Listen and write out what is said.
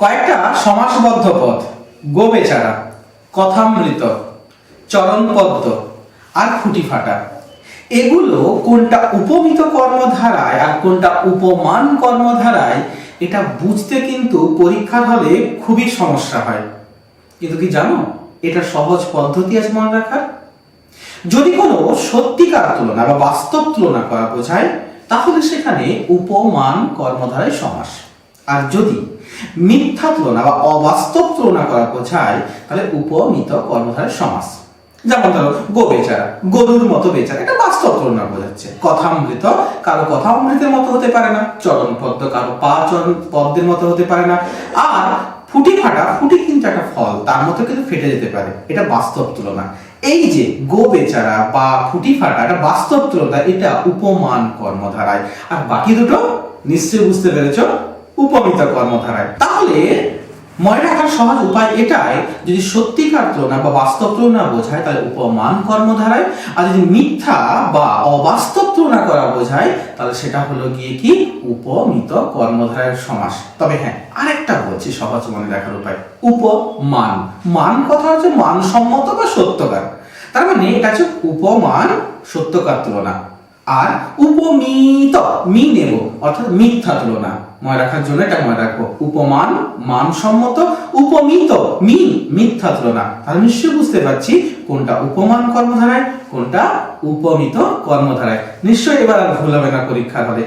কয়েকটা সমাসবদ্ধ পদ গো বেচারা কথামৃত, চরণপদ্ম আর খুঁটি ফাটা এগুলো কোনটা উপমিত কর্মধারায় আর কোনটা উপমান কর্মধারায়, এটা বুঝতে কিন্তু পরীক্ষার হলে খুবই সমস্যা হয়। কিন্তু কি জানো, এটা সহজ পদ্ধতি আছে মনে রাখার? যদি কোনো সত্যিকার তুলনা বা বাস্তব তুলনা করা বোঝায়, তাহলে সেখানে উপমান কর্মধারায় সমাস। আর যদি মিথ্যা তুলনা বা অবাস্তব তুলনা করা বোঝায়, তাহলে উপমিত কর্মধারায় সমাস। যেমন ধরো, গো বেচারা গরুর মতো বেচারা, এটা বাস্তব তুলনা বোঝাচ্ছে। কথা কথামৃত কারও কথা অমৃতের মতো হতে পারে না চরণ পদ্ম কারও পা চরণ পদ্মের মতো হতে পারে না। আর ফুটি ফাটা, ফুটি কিন্তু একটা ফল, তার মতো কিন্তু ফেটে যেতে পারে। এটা বাস্তব তুলনা। এই যে গো বেচারা বা ফুটি ফাটা, এটা বাস্তব তুলনা, এটা উপমান কর্মধারায়। আর বাকি দুটো নিশ্চয়ই বুঝতে পেরেছ? উপমিত কর্মধারায়। তাহলে মনে রাখার সহজ উপায় এটাই, যদি সত্যিকার তুলনা বা বাস্তব তুলনা বোঝায়, তাহলে উপমান কর্মধারায়, আর যদি মিথ্যা বা অবাস্তব তুলনা করা বোঝায়, তাহলে সেটা হলো গিয়ে কি? উপমিত কর্মধারায় সমাস। তবে হ্যাঁ আরেকটা বলছি সহজ মনে রাখার উপায়। উপমান। মান কথা হচ্ছে মানসম্মত বা সত্যকার। তার মানে এটা হচ্ছে উপমান, সত্যকার তুলনা। আর উপমিত মি নেব অর্থাৎ মিথ্যা তুলনা। মনে রাখার জন্য এটা মনে রাখব। উপমান, মানসম্মত, উপমিত, মিন মিথ্যা তুলনা তাহলে নিশ্চয়ই বুঝতে পারছি কোনটা উপমান কর্মধারায়, কোনটা উপমিত কর্মধারায়। নিশ্চয়ই এবার আর ভুল হবে না পরীক্ষার হলে।